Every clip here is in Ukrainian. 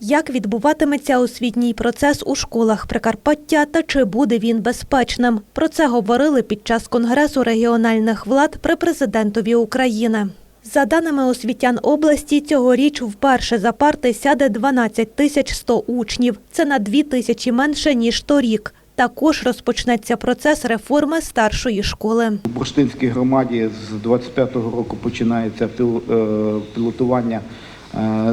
Як відбуватиметься освітній процес у школах Прикарпаття та чи буде він безпечним? Про це говорили під час Конгресу регіональних влад при президентові України. За даними освітян області, цьогоріч вперше за парти сяде 12 тисяч 100 учнів. Це на 2 тисячі менше, ніж торік. Також розпочнеться процес реформи старшої школи. У Бурштинській громаді з 25-го року починається е, пілотування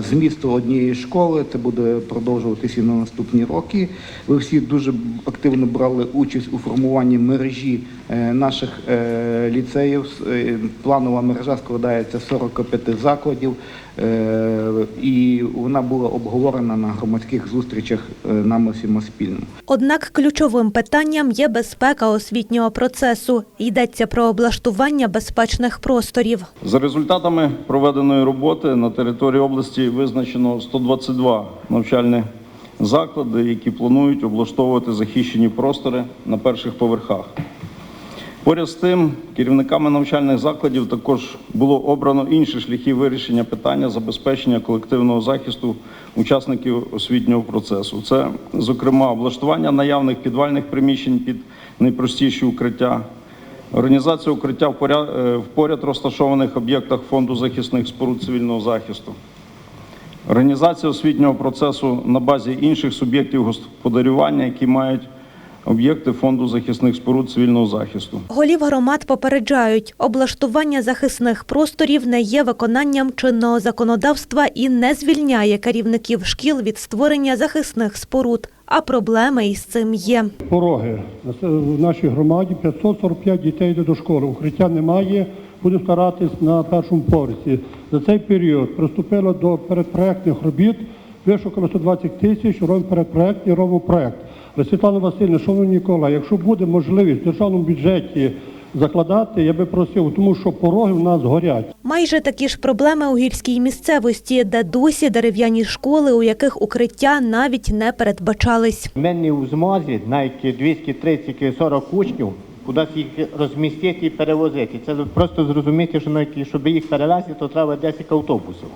змісту однієї школи. Це буде продовжуватися на наступні роки. Ви всі дуже активно брали участь у формуванні мережі е, наших е, ліцеїв. Е, Планова мережа складається з 45 закладів, е, і вона була обговорена на громадських зустрічах е, нами всіма спільно. Однак ключовим питанням є безпека освітнього процесу. Йдеться про облаштування безпечних просторів. За результатами проведеної роботи на території області визначено 122 навчальні заклади, які планують облаштовувати захищені простори на перших поверхах. Поряд з тим, керівниками навчальних закладів також було обрано інші шляхи вирішення питання забезпечення колективного захисту учасників освітнього процесу. Це, зокрема, облаштування наявних підвальних приміщень під найпростіші укриття, організація укриття в поряд, е, поряд розташованих об'єктах фонду захисних споруд цивільного захисту. Організація освітнього процесу на базі інших суб'єктів господарювання, які мають об'єкти фонду захисних споруд цивільного захисту. Голів громад попереджають, облаштування захисних просторів не є виконанням чинного законодавства і не звільняє керівників шкіл від створення захисних споруд. А проблеми із цим є. пороги. В нашій громаді 545 дітей йде до школи. Укриття немає. Будемо старатись на першому поверсі. За цей період приступило до передпроектних робіт. Вишукано 120 тисяч, робимо передпроект і робимо проект. Світлана Васильівна, шановні Нікола, якщо буде можливість в державному бюджеті закладати, я би просив, тому що пороги в нас горять. Майже такі ж проблеми у гірській місцевості, де досі дерев'яні школи, у яких укриття навіть не передбачались. Ми не в змозі навіть 230-40 учнів кудись їх розмістити і перевозити. Це просто зрозуміти, що навіть, щоб їх перевезти, то треба 10 автобусів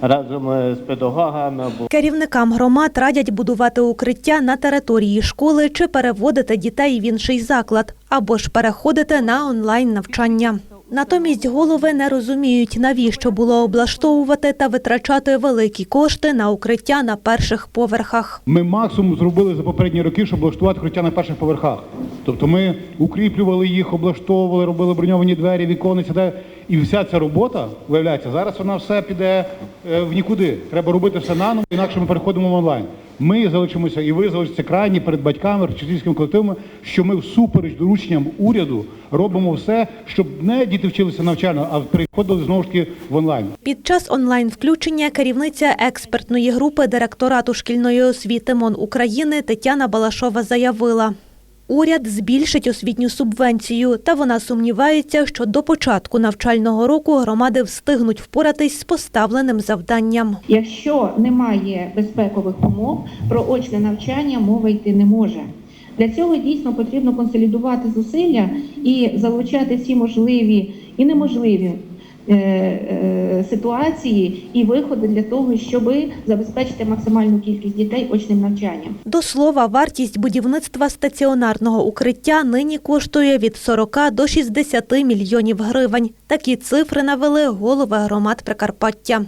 разом е, з педагогами Керівникам громад радять будувати укриття на території школи чи переводити дітей в інший заклад, або ж переходити на онлайн навчання. Натомість голови не розуміють, навіщо було облаштовувати та витрачати великі кошти на укриття на перших поверхах. Ми максимум зробили за попередні роки, щоб облаштувати укриття на перших поверхах. Тобто ми укріплювали їх, облаштовували, робили броньовані двері, віконниці. де- І вся ця робота, виявляється, зараз вона все піде е, в нікуди. Треба робити все наново, інакше ми переходимо в онлайн. Ми залишимося, і ви залишитеся крайні перед батьками, вчительськими колективами, що ми всупереч дорученням уряду робимо все, щоб не діти вчилися навчально, а переходили знову ж таки в онлайн. Під час онлайн-включення керівниця експертної групи директорату шкільної освіти МОН України Тетяна Балашова заявила. Уряд збільшить освітню субвенцію, та вона сумнівається, що до початку навчального року громади встигнуть впоратись з поставленим завданням. Якщо немає безпекових умов, про очне навчання мова йти не може. Для цього дійсно потрібно консолідувати зусилля і залучати всі можливі і неможливі ситуації і виходи для того, щоб забезпечити максимальну кількість дітей очним навчанням. До слова, вартість будівництва стаціонарного укриття нині коштує від 40 до 60 мільйонів гривень. Такі цифри навели голови громад Прикарпаття.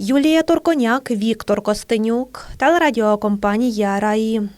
Юлія Торконяк, Віктор Костенюк, телерадіокомпанія Раї.